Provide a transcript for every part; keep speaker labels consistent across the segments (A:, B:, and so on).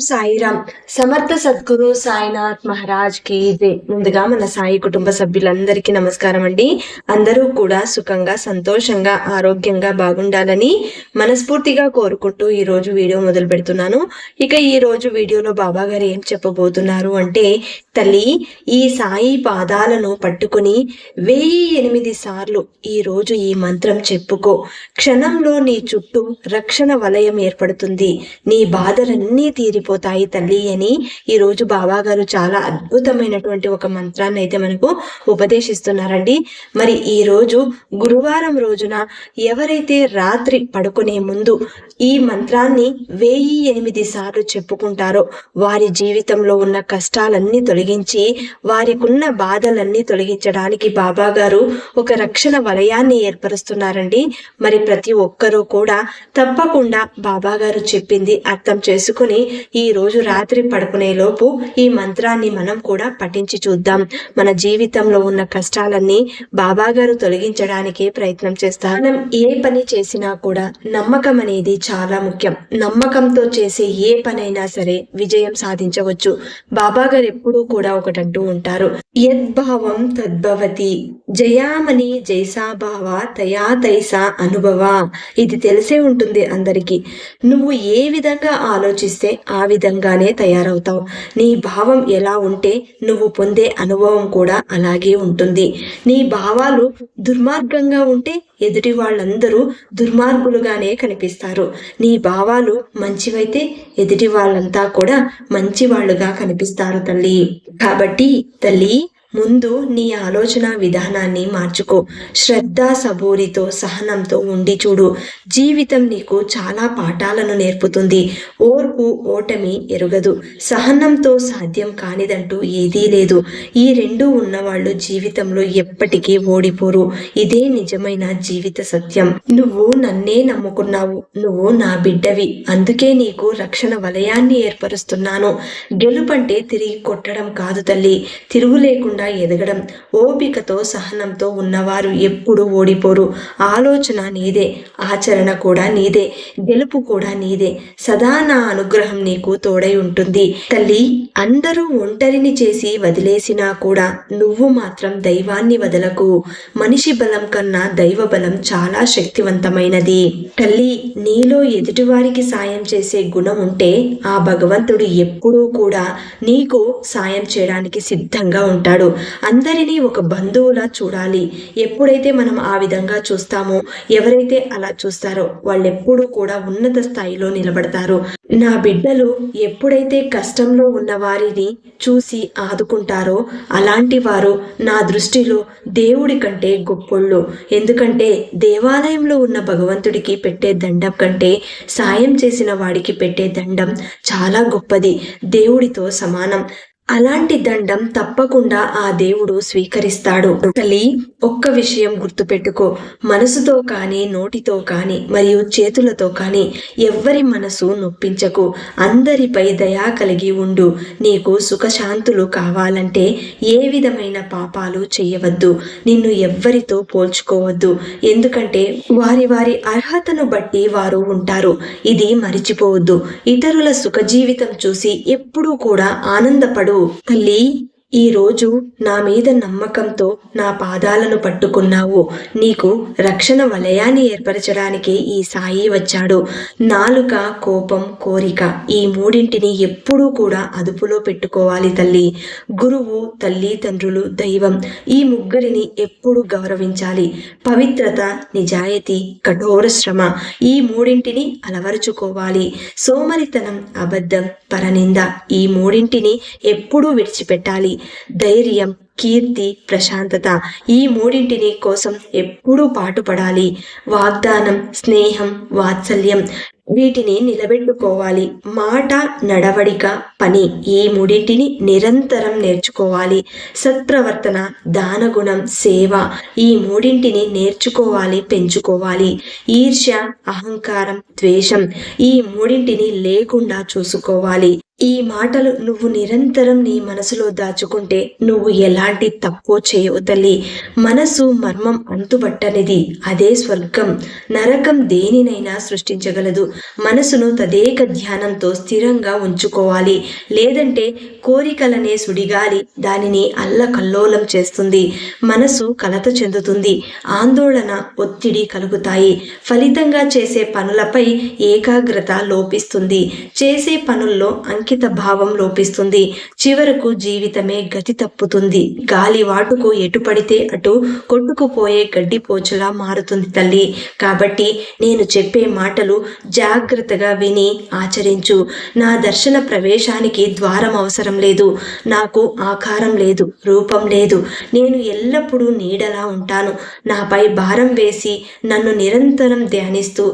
A: సాయిరామ్. సమర్థ సద్గురు సాయినాథ్ మహారాజ్కి జై. ముందుగా మన సాయి కుటుంబ సభ్యులందరికీ నమస్కారం అండి. అందరూ కూడా సుఖంగా సంతోషంగా ఆరోగ్యంగా బాగుండాలని మనస్ఫూర్తిగా కోరుకుంటూ ఈ రోజు వీడియో మొదలు పెడుతున్నాను. ఇక ఈ రోజు వీడియోలో బాబా గారు ఏం చెప్పబోతున్నారు అంటే తల్లి ఈ సాయి పాదాలను పట్టుకుని వెయ్యి ఎనిమిది సార్లు ఈ రోజు ఈ మంత్రం చెప్పుకో. క్షణంలో నీ చుట్టూ రక్షణ వలయం ఏర్పడుతుంది. నీ బాధలన్నీ అయిపోతాయి తల్లి అని ఈ రోజు బాబా గారు చాలా అద్భుతమైనటువంటి ఒక మంత్రాన్ని అయితే మనకు ఉపదేశిస్తున్నారండి. మరి ఈ రోజు గురువారం రోజున ఎవరైతే రాత్రి పడుకునే ముందు ఈ మంత్రాన్ని వెయ్యి ఎనిమిది సార్లు చెప్పుకుంటారో వారి జీవితంలో ఉన్న కష్టాలన్నీ తొలగించి వారికున్న బాధలన్నీ తొలగించడానికి బాబా గారు ఒక రక్షణ వలయాన్ని ఏర్పరుస్తున్నారండి. మరి ప్రతి ఒక్కరూ కూడా తప్పకుండా బాబా గారు చెప్పింది అర్థం చేసుకుని ఈ రోజు రాత్రి పడుకునే లోపు ఈ మంత్రాన్ని మనం కూడా పఠించి చూద్దాం. మన జీవితంలో ఉన్న కష్టాలన్నీ బాబాగారు తొలగించడానికి ప్రయత్నం చేస్తాం మనం ఏ పని చేసినా కూడా నమ్మకం అనేది చాలా ముఖ్యం. నమ్మకంతో చేసే ఏ పనైనా సరే విజయం సాధించవచ్చు. బాబా గారు ఎప్పుడూ కూడా ఒకటంటూ ఉంటారు. యద్భావం తద్భవతి జయామని జైసాభావ తయా తైసా అనుభవ. ఇది తెలిసే ఉంటుంది అందరికీ. నువ్వు ఏ విధంగా ఆలోచిస్తే ఆ విధంగానే తయారవుతావు. నీ భావం ఎలా ఉంటే నువ్వు పొందే అనుభవం కూడా అలాగే ఉంటుంది. నీ భావాలు దుర్మార్గంగా ఉంటే ఎదుటి వాళ్ళందరూ దుర్మార్గులుగానే కనిపిస్తారు. నీ భావాలు మంచివైతే ఎదుటి వాళ్ళంతా కూడా మంచి వాళ్ళుగా కనిపిస్తారు తల్లి. కాబట్టి తల్లి ముందు నీ ఆలోచన విధానాన్ని మార్చుకో. శ్రద్ధ సబూరితో సహనంతో ఉండి చూడు. జీవితం నీకు చాలా పాఠాలను నేర్పుతుంది. ఓర్పు ఓటమి ఎరుగదు. సహనంతో సాధ్యం కానిదంటూ ఏదీ లేదు. ఈ రెండు ఉన్నవాళ్ళు జీవితంలో ఎప్పటికీ ఓడిపోరు. ఇదే నిజమైన జీవిత సత్యం. నువ్వు నన్నే నమ్ముకున్నావు. నువ్వు నా బిడ్డవి. అందుకే నీకు రక్షణ వలయాన్ని ఏర్పరుస్తున్నాను. గెలుపంటే తిరిగి కొట్టడం కాదు తల్లి. తిరుగు లేకుండా ఎదగడం ఓపికతో సహనంతో ఉన్నవారు ఎప్పుడూ ఓడిపోరు. ఆలోచన నీదే ఆచరణ కూడా నీదే గెలుపు కూడా నీదే. సదా నా అనుగ్రహం నీకు తోడై ఉంటుంది. తల్లి అందరూ ఒంటరిని చేసి వదిలేసినా కూడా నువ్వు మాత్రం దైవాన్ని వదలకు. మనిషి బలం కన్నా దైవ బలం చాలా శక్తివంతమైనది. తల్లి నీలో ఎదుటివారికి సాయం చేసే గుణం ఉంటే ఆ భగవంతుడు ఎప్పుడూ కూడా నీకు సాయం చేయడానికి సిద్ధంగా ఉంటాడు. అందరినీ ఒక బంధువులా చూడాలి. ఎప్పుడైతే మనం ఆ విధంగా చూస్తామో ఎవరైతే అలా చూస్తారో వాళ్ళు ఎప్పుడూ కూడా ఉన్నత స్థాయిలో నిలబడతారు. నా బిడ్డలు ఎప్పుడైతే కష్టంలో ఉన్న వారిని చూసి ఆదుకుంటారో అలాంటి వారు నా దృష్టిలో దేవుడి కంటే గొప్పోళ్ళు. ఎందుకంటే దేవాలయంలో ఉన్న భగవంతుడికి పెట్టే దండం కంటే సాయం చేసిన వాడికి పెట్టే దండం చాలా గొప్పది. దేవుడితో సమానం. అలాంటి దండం తప్పకుండా ఆ దేవుడు స్వీకరిస్తాడు. తల్లి ఒక్క విషయం గుర్తుపెట్టుకో. మనసుతో కానీ నోటితో కానీ మరియు చేతులతో కానీ ఎవ్వరి మనసు నొప్పించకు. అందరిపై దయా కలిగి ఉండు. నీకు సుఖశాంతులు కావాలంటే ఏ విధమైన పాపాలు చేయవద్దు. నిన్ను ఎవ్వరితో పోల్చుకోవద్దు. ఎందుకంటే వారి వారి అర్హతను బట్టి వారు ఉంటారు. ఇది మరిచిపోవద్దు. ఇతరుల సుఖ జీవితం చూసి ఎప్పుడూ కూడా ఆనందపడు. తల్లి ఈ రోజు నా మీద నమ్మకంతో నా పాదాలను పట్టుకున్నావు. నీకు రక్షణ వలయాన్ని ఏర్పరచడానికి ఈ సాయి వచ్చాడు. నాలుక కోపం కోరిక ఈ మూడింటిని ఎప్పుడూ కూడా అదుపులో పెట్టుకోవాలి తల్లి. గురువు తల్లి తండ్రులు దైవం ఈ ముగ్గురిని ఎప్పుడూ గౌరవించాలి. పవిత్రత నిజాయితీ కఠోర శ్రమ ఈ మూడింటిని అలవరుచుకోవాలి. సోమరితనం అబద్ధం పరనింద ఈ మూడింటిని ఎప్పుడూ విడిచిపెట్టాలి. ధైర్యం కీర్తి ప్రశాంతత ఈ మూడింటిని కోసం ఎప్పుడూ పాటుపడాలి. వాగ్దానం స్నేహం వాత్సల్యం వీటిని నిలబెట్టుకోవాలి. మాట నడవడిక పని. ఈ మూడింటిని నిరంతరం నేర్చుకోవాలి. సత్ప్రవర్తన దానగుణం సేవ ఈ మూడింటిని నేర్చుకోవాలి పెంచుకోవాలి. ఈర్ష్య అహంకారం ద్వేషం ఈ మూడింటిని లేకుండా చూసుకోవాలి. ఈ మాటలు నువ్వు నిరంతరం నీ మనసులో దాచుకుంటే నువ్వు ఎలాంటి తప్పు చేయవు తల్లి. మనసు మర్మం అంతుబట్టనిది. అదే స్వర్గం. నరకం దేనినైనా సృష్టించగలదు. మనసును తదేక ధ్యానంతో స్థిరంగా ఉంచుకోవాలి. లేదంటే కోరికలనే సుడిగాలి దానిని అల్లకల్లోలం చేస్తుంది. మనసు కలత చెందుతుంది. ఆందోళన ఒత్తిడి కలుగుతాయి. ఫలితంగా చేసే పనులపై ఏకాగ్రత లోపిస్తుంది. చేసే పనుల్లో అంకిత భావం లోపిస్తుంది. చివరకు జీవితమే గతి తప్పుతుంది. గాలి వాటుకు ఎటు పడితే అటు కొట్టుకుపోయే గడ్డిపోచలా మారుతుంది తల్లి. కాబట్టి నేను చెప్పే మాటలు జాగ్రత్తగా విని ఆచరించు. నా దర్శన ప్రవేశానికి ద్వారం అవసరం లేదు. నాకు ఆకారం లేదు రూపం లేదు. నేను ఎల్లప్పుడూ నీడలా ఉంటాను. నాపై భారం వేసి నన్ను నిరంతరం ధ్యానిస్తూ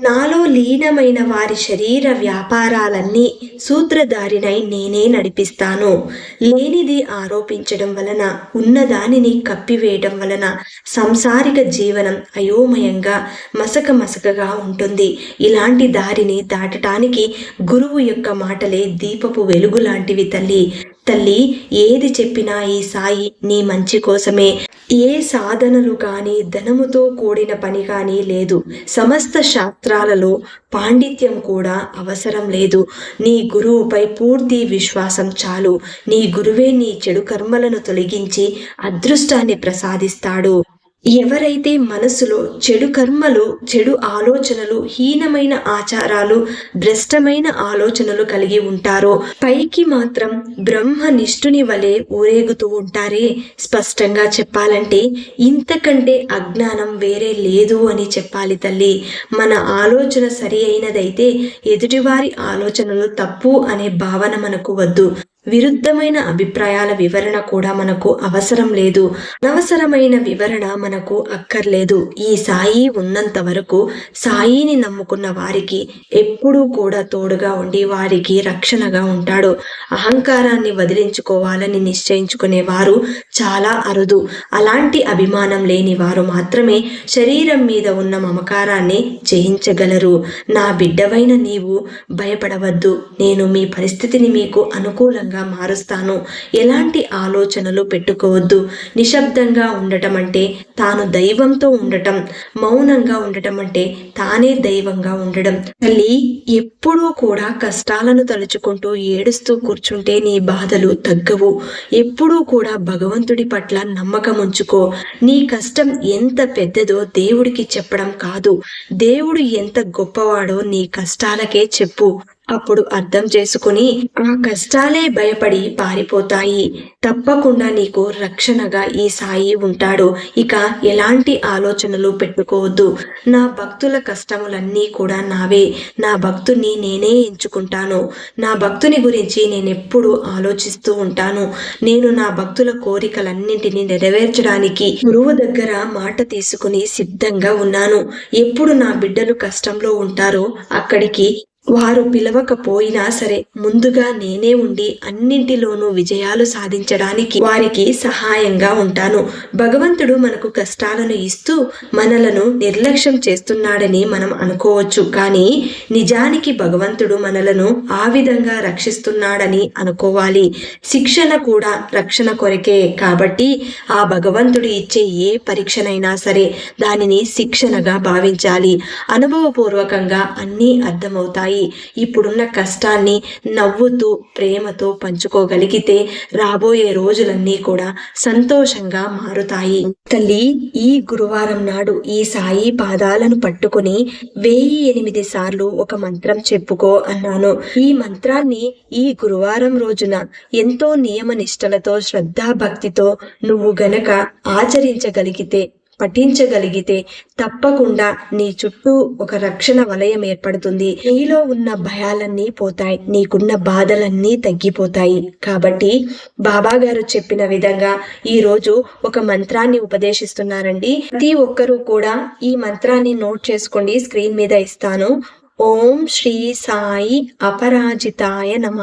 A: నాలో లీనమైన వారి శరీర వ్యాపారాలన్నీ సూత్రధారినై నేనే నడిపిస్తాను. లేనిది ఆరోపించడం వలన ఉన్నదానిని కప్పివేయడం వలన సంసారిక జీవనం అయోమయంగా మసక మసకగా ఉంటుంది. ఇలాంటి దారిని దాటటానికి గురువు యొక్క మాటలే దీపపు వెలుగు లాంటివి తల్లి. తల్లి ఏది చెప్పినా ఈ సాయి నీ మంచి కోసమే. ఏ సాధనలు కానీ ధనముతో కూడిన పని కానీ లేదు. సమస్త శాస్త్రాలలో పాండిత్యం కూడా అవసరం లేదు. నీ గురువుపై పూర్తి విశ్వాసం చాలు. నీ గురువే నీ చెడు కర్మలను తొలగించి అదృష్టాన్ని ప్రసాదిస్తాడు. ఎవరైతే మనసులో చెడు కర్మలు చెడు ఆలోచనలు హీనమైన ఆచారాలు భ్రష్టమైన ఆలోచనలు కలిగి ఉంటారో పైకి మాత్రం బ్రహ్మ నిష్ఠుని వలె ఊరేగుతూ ఉంటారే. స్పష్టంగా చెప్పాలంటే ఇంతకంటే అజ్ఞానం వేరే లేదు అని చెప్పాలి తల్లి. మన ఆలోచన సరి అయినదైతే ఎదుటివారి ఆలోచనలు తప్పు అనే భావన మనకు వద్దు. విరుద్ధమైన అభిప్రాయాల వివరణ కూడా మనకు అవసరం లేదు. అనవసరమైన వివరణ మనకు అక్కర్లేదు. ఈ సాయి ఉన్నంత వరకు సాయిని నమ్ముకున్న వారికి ఎప్పుడూ కూడా తోడుగా ఉండి వారికి రక్షణగా ఉంటాడు. అహంకారాన్ని వదిలించుకోవాలని నిశ్చయించుకునే వారు చాలా అరుదు. అలాంటి అభిమానం లేని వారు మాత్రమే శరీరం మీద ఉన్న మమకారాన్ని జయించగలరు. నా బిడ్డవైన నీవు భయపడవద్దు. నేను మీ పరిస్థితిని మీకు అనుకూలంగా నిశ్శబ్దంగా మారుస్తాను. ఎలాంటి ఆలోచనలు పెట్టుకోవద్దు. నిశ్శబ్దంగా ఉండటం అంటే తాను దైవంతో ఉండటం. మౌనంగా ఉండటం అంటే తానే దైవంగా ఉండడం. తల్లి ఎప్పుడూ కూడా కష్టాలను తలుచుకుంటూ ఏడుస్తూ కూర్చుంటే నీ బాధలు తగ్గవు. ఎప్పుడూ కూడా భగవంతుడి పట్ల నమ్మకం ఉంచుకో. నీ కష్టం ఎంత పెద్దదో దేవుడికి చెప్పడం కాదు. దేవుడు ఎంత గొప్పవాడో నీ కష్టాలకే చెప్పు. అప్పుడు అర్థం చేసుకుని ఆ కష్టాలే భయపడి పారిపోతాయి. తప్పకుండా నీకు రక్షణగా ఈ సాయి ఉంటాడు. ఇక ఎలాంటి ఆలోచనలు పెట్టుకోవద్దు. నా భక్తుల కష్టములన్నీ కూడా నావే. నా భక్తుని నేనే ఎంచుకుంటాను. నా భక్తుని గురించి నేను ఎప్పుడూ ఆలోచిస్తూ ఉంటాను. నేను నా భక్తుల కోరికలన్నింటినీ నెరవేర్చడానికి గురువు దగ్గర మాట తీసుకుని సిద్ధంగా ఉన్నాను. ఎప్పుడు నా బిడ్డలు కష్టంలో ఉంటారో అక్కడికి వారు పిలవకపోయినా సరే ముందుగా నేనే ఉండి అన్నింటిలోనూ విజయాలు సాధించడానికి వారికి సహాయంగా ఉంటాను. భగవంతుడు మనకు కష్టాలను ఇస్తూ మనలను నిర్లక్ష్యం చేస్తున్నాడని మనం అనుకోవచ్చు. కానీ నిజానికి భగవంతుడు మనలను ఆ విధంగా రక్షిస్తున్నాడని అనుకోవాలి. శిక్షణ కూడా రక్షణ కొరకే. కాబట్టి ఆ భగవంతుడు ఇచ్చే ఏ పరీక్షనైనా సరే దానిని శిక్షణగా భావించాలి. అనుభవపూర్వకంగా అన్నీ అర్థమవుతాయి. ఉంటాయి ఇప్పుడున్న కష్టాన్ని నవ్వుతూ ప్రేమతో పంచుకోగలిగితే రాబోయే రోజులన్నీ కూడా సంతోషంగా మారుతాయి. తల్లి ఈ గురువారం నాడు ఈ సాయి పాదాలను పట్టుకుని వెయ్యి ఎనిమిది సార్లు ఒక మంత్రం చెప్పుకో అన్నాను. ఈ మంత్రాన్ని ఈ గురువారం రోజున ఎంతో నియమ నిష్టలతో శ్రద్ధాభక్తితో నువ్వు గనక ఆచరించగలిగితే పఠించగలిగితే తప్పకుండా నీ చుట్టూ ఒక రక్షణ వలయం ఏర్పడుతుంది. నీలో ఉన్న భయాలన్నీ పోతాయి. నీకున్న బాధలన్నీ తగ్గిపోతాయి. కాబట్టి బాబా గారు చెప్పిన విధంగా ఈ రోజు ఒక మంత్రాన్ని ఉపదేశిస్తున్నారండి. ప్రతి ఒక్కరూ కూడా ఈ మంత్రాన్ని నోట్ చేసుకోండి. స్క్రీన్ మీద ఇస్తాను. ఓం శ్రీ సాయి అపరాజితాయ నమ.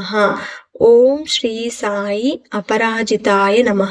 A: ఓం శ్రీ సాయి అపరాజితాయ నమ.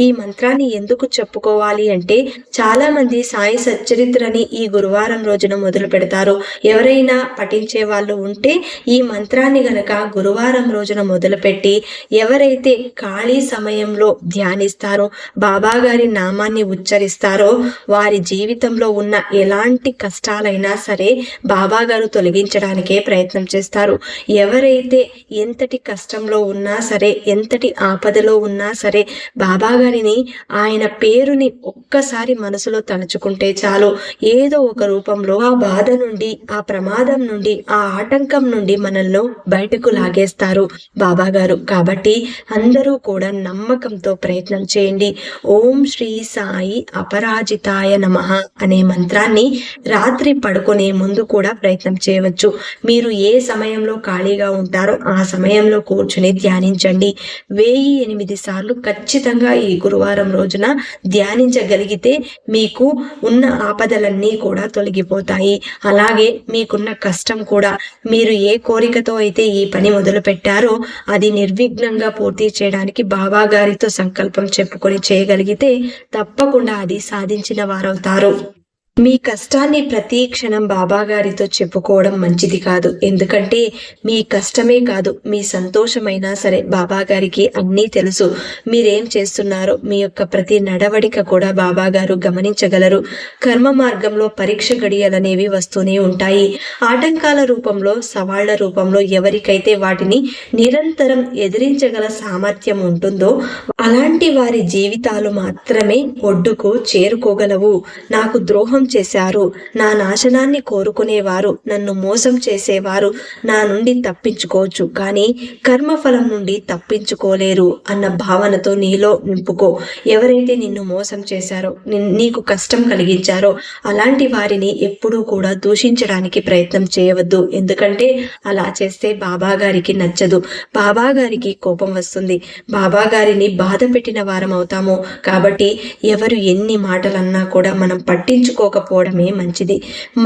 A: ఈ మంత్రాన్ని ఎందుకు చెప్పుకోవాలి అంటే చాలా మంది సాయి సచ్చరిత్రని ఈ గురువారం రోజున మొదలు పెడతారు. ఎవరైనా పఠించే వాళ్ళు ఉంటే ఈ మంత్రాన్ని గనక గురువారం రోజున మొదలుపెట్టి ఎవరైతే ఖాళీ సమయంలో ధ్యానిస్తారో బాబా గారి నామాన్ని ఉచ్చరిస్తారో వారి జీవితంలో ఉన్న ఎలాంటి కష్టాలైనా సరే బాబా గారు తొలగించడానికే ప్రయత్నం చేస్తారు. ఎవరైతే ఎంతటి కష్టం కష్టంలో ఉన్నా సరే ఎంతటి ఆపదలో ఉన్నా సరే బాబాగారిని ఆయన పేరుని ఒక్కసారి మనసులో తలుచుకుంటే చాలు. ఏదో ఒక రూపంలో ఆ బాధ నుండి ఆ ప్రమాదం నుండి ఆ ఆటంకం నుండి మనల్ని బయటకు లాగేస్తారు బాబా గారు. కాబట్టి అందరూ కూడా నమ్మకంతో ప్రయత్నం చేయండి. ఓం శ్రీ సాయి అపరాజితాయ నమ అనే మంత్రాన్ని రాత్రి పడుకునే ముందు కూడా ప్రయత్నం చేయవచ్చు. మీరు ఏ సమయంలో ఖాళీగా ఉంటారో ఆ సమయంలో కూర్చు కూర్చుని ధ్యానించండి. వెయ్యి ఎనిమిది సార్లు ఖచ్చితంగా ఈ గురువారం రోజున ధ్యానించగలిగితే మీకు ఉన్న ఆపదలన్నీ కూడా తొలగిపోతాయి. అలాగే మీకున్న కష్టం కూడా మీరు ఏ కోరికతో అయితే ఈ పని మొదలు పెట్టారో అది నిర్విఘ్నంగా పూర్తి చేయడానికి బాబా గారితో సంకల్పం చెప్పుకొని చేయగలిగితే తప్పకుండా అది సాధించిన వారవుతారు. మీ కష్టాన్ని ప్రతి క్షణం బాబాగారితో చెప్పుకోవడం మంచిది కాదు. ఎందుకంటే మీ కష్టమే కాదు మీ సంతోషమైనా సరే బాబాగారికి అన్నీ తెలుసు. మీరేం చేస్తున్నారో మీ యొక్క ప్రతి నడవడిక కూడా బాబాగారు గమనించగలరు. కర్మ మార్గంలో పరీక్ష గడియలనేవి వస్తూనే ఉంటాయి. ఆటంకాల రూపంలో సవాళ్ళ రూపంలో ఎవరికైతే వాటిని నిరంతరం ఎదిరించగల సామర్థ్యం ఉంటుందో అలాంటి వారి జీవితాలు మాత్రమే ఒడ్డుకు చేరుకోగలవు. నాకు ద్రోహం చేశారు. నా నాశనాన్ని కోరుకునేవారు నన్ను మోసం చేసేవారు. నా నుండి తప్పించుకోవచ్చు కానీ కర్మఫలం నుండి తప్పించుకోలేరు అన్న భావనతో నీలో నింపుకో. ఎవరైతే నిన్ను మోసం చేశారో నీకు కష్టం కలిగించారో అలాంటి వారిని ఎప్పుడూ కూడా దూషించడానికి ప్రయత్నం చేయవద్దు. ఎందుకంటే అలా చేస్తే బాబా గారికి నచ్చదు. బాబా గారికి కోపం వస్తుంది. బాబా గారిని బాధ పెట్టిన వారం అవుతాము కాబట్టి ఎవరు ఎన్ని మాటలన్నా కూడా మనం పట్టించుకోక చేసుకోకపోవడమే మంచిది.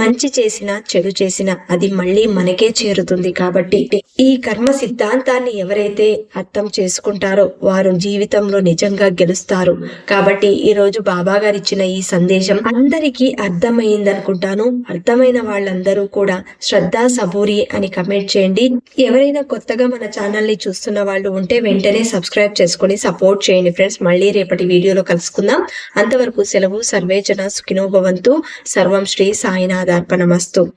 A: మంచి చేసినా చెడు చేసినా అది మళ్ళీ మనకే చేరుతుంది కాబట్టి ఈ కర్మ సిద్ధాంతాన్ని ఎవరైతే అర్థం చేసుకుంటారో వారు జీవితంలో నిజంగా గెలుస్తారు. కాబట్టి ఈ రోజు బాబా గారు ఇచ్చిన ఈ సందేశం అందరికీ అర్థమైంది అనుకుంటాను అర్థమైన వాళ్ళందరూ కూడా శ్రద్ధ సబూరి అని కమెంట్ చేయండి. ఎవరైనా కొత్తగా మన ఛానల్ని చూస్తున్న వాళ్ళు ఉంటే వెంటనే సబ్స్క్రైబ్ చేసుకుని సపోర్ట్ చేయండి ఫ్రెండ్స్. మళ్ళీ రేపటి వీడియోలో కలుసుకుందాం. అంతవరకు సెలవు సర్వేచన సుఖినోభవంతు సర్వం శ్రీ సాయినాథార్పణమస్తు.